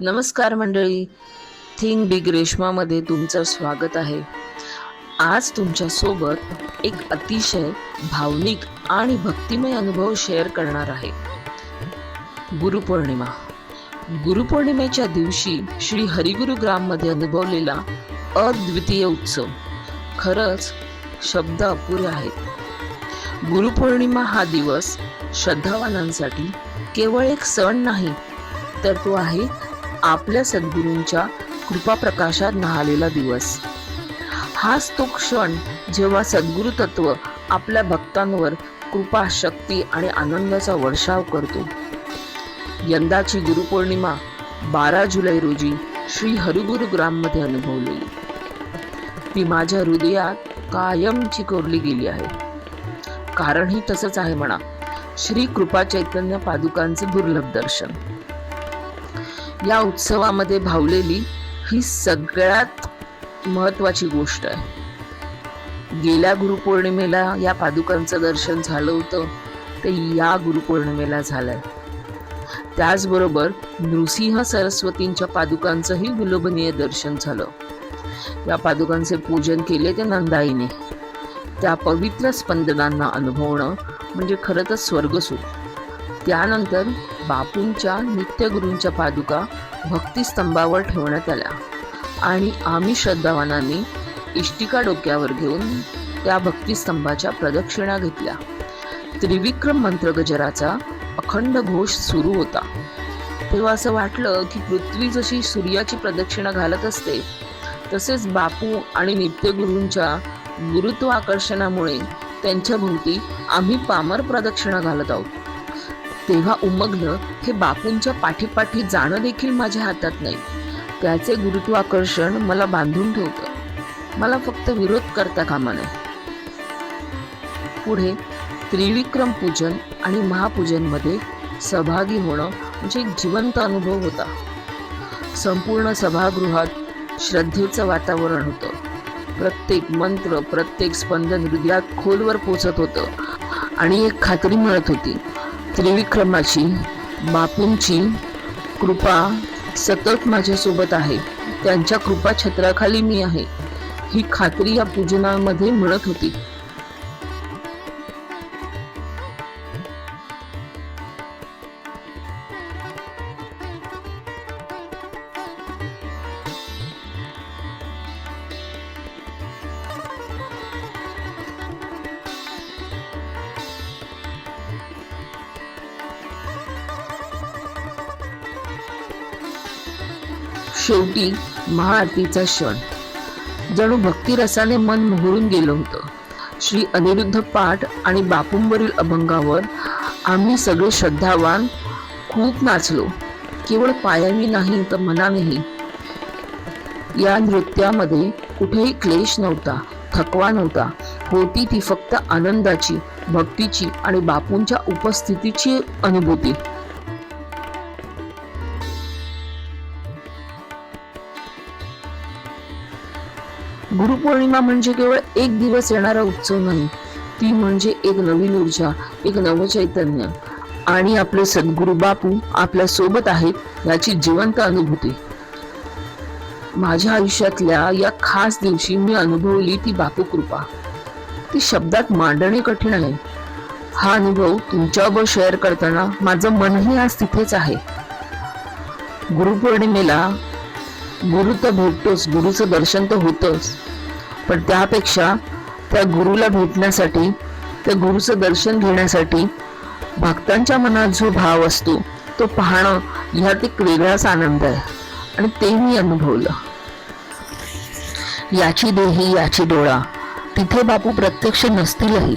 नमस्कार मंडळी. Thing big रेशमामध्ये तुमचं स्वागत आहे. आज तुमच्यासोबत एक अतिशय भावनिक आणि भक्तिमय अनुभव शेअर करणार आहे. गुरुपौर्णिमा. गुरुपौर्णिमेच्या दिवशी श्री हरिगुरु ग्राममध्ये अनुभवलेला अद्वितीय उत्सव. खरंच शब्द अपुरे आहेत. गुरुपौर्णिमा हा दिवस श्रद्धावानांसाठी केवळ एक सण नाही तर तो आहे आपल्या सद्गुरूंच्या कृपा प्रकाशात न्हालेला दिवस. हाच तो क्षण जेव्हा सद्गुरु तत्व आपल्या भक्तांवर कृपा शक्ती आणि आनंदाचा वर्षाव करतो. यंदाची गुरुपौर्णिमा बारा जुलै रोजी श्री हरिगुरु ग्राममध्ये ती माझ्या हृदयात कायमची कोरली गेली आहे. कारणही तसंच आहे म्हणा. श्री कृपा चैतन्य पादुकांचे दुर्लभ दर्शन. या उत्सवामध्ये भावलेली ही सगळ्यात महत्त्वाची गोष्ट आहे. गेल्या गुरुपौर्णिमेला या पादुकांचं दर्शन झालं होतं ते या गुरुपौर्णिमेला झालंय. त्याचबरोबर नृसिंह सरस्वतींच्या पादुकांचंही विलोभनीय दर्शन झालं. या पादुकांचे पूजन केले ते नंदाईने. त्या पवित्र स्पंदनांना अनुभवणं म्हणजे खरं तर स्वर्गसुख. त्यानंतर बापूंच्या नित्यगुरूंच्या पादुका भक्तिस्तंभावर ठेवण्यात आल्या. आणि आम्ही श्रद्धावानांनी इष्टिका डोक्यावर घेऊन त्या भक्तिस्तंभाच्या प्रदक्षिणा घेतल्या. त्रिविक्रम मंत्र गजराचा अखंड घोष सुरू होता. तेव्हा असं वाटलं की पृथ्वी जशी सूर्याची प्रदक्षिणा घालत असते तसेच बापू आणि नित्यगुरूंच्या गुरुत्वाकर्षणामुळे त्यांच्या भोवती आम्ही पामर प्रदक्षिणा घालत आहोत. तेव्हा उमगलं हे बापूंच्या पाठीपाठी जाणं देखील माझ्या हातात नाही. त्याचे गुरुत्वाकर्षण मला बांधून ठेवतं. मला फक्त विरोध करता कामा नये. पुढे त्रिविक्रम पूजन आणि महापूजनमध्ये सहभागी होणं म्हणजे एक जिवंत अनुभव होता. संपूर्ण सभागृहात श्रद्धेचं वातावरण होतं. प्रत्येक मंत्र प्रत्येक स्पंदन हृदयात खोलवर पोचत होतं आणि एक खात्री मिळत होती. त्रिविक्रमाची बापूंची कृपा सतत माझ्यासोबत आहे. त्यांच्या कृपा छत्राखाली मी आहे. ही खात्री या पूजनामध्ये मिळत होती. शेवटी महाआरतीचा क्षण. जणू भक्तिरसाने मन मोहरून गेलं होतं. श्री अनिरुद्ध पाठ आणि बापूंवरील अभंगावर आम्ही सगळे श्रद्धावान खूप नाचलो. केवळ पायानी नाही तर मनानेही या नृत्यामध्ये कुठेही क्लेश नव्हता थकवा नव्हता. होती ती फक्त आनंदाची भक्तीची आणि बापूंच्या उपस्थितीची अनुभूती. गुरुपौर्णिमा म्हणजे केवळ एक दिवस येणारा उत्सव नाही ती म्हणजे एक नवीन ऊर्जा एक नवचैतन्य आणि आपले सद्गुरु बापू आपल्यासोबत आहेत याची जिवंत अनुभूती. माझ्या आयुष्यातल्या या खास दिवशी मी अनुभवली ती बापू कृपा. ती शब्दात मांडणे कठीण आहे. हा अनुभव तुमच्याबरोबर शेअर करताना माझं मनही आज तिथेच आहे. गुरुपौर्णिमेला गुरु तर भेटतोच गुरुचं दर्शन तर होतंच. पण त्यापेक्षा त्या गुरुला भेटण्यासाठी त्या गुरुचं दर्शन घेण्यासाठी भक्तांच्या मनात जो भाव असतो तो पाहणं ह्यात एक वेगळाच आनंद आहे. आणि ते मी अनुभवलं. याची देही याची डोळा तिथे बापू प्रत्यक्ष नसतीलही.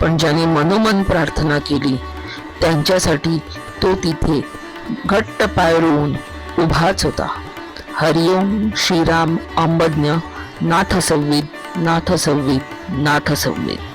पण ज्याने मनोमन प्रार्थना केली त्यांच्यासाठी तो तिथे घट्ट पाय रोवून उभाच होता. हरिओम श्रीराम अंबज्ञ नाथ संवित नाथ संवित नाथ संवित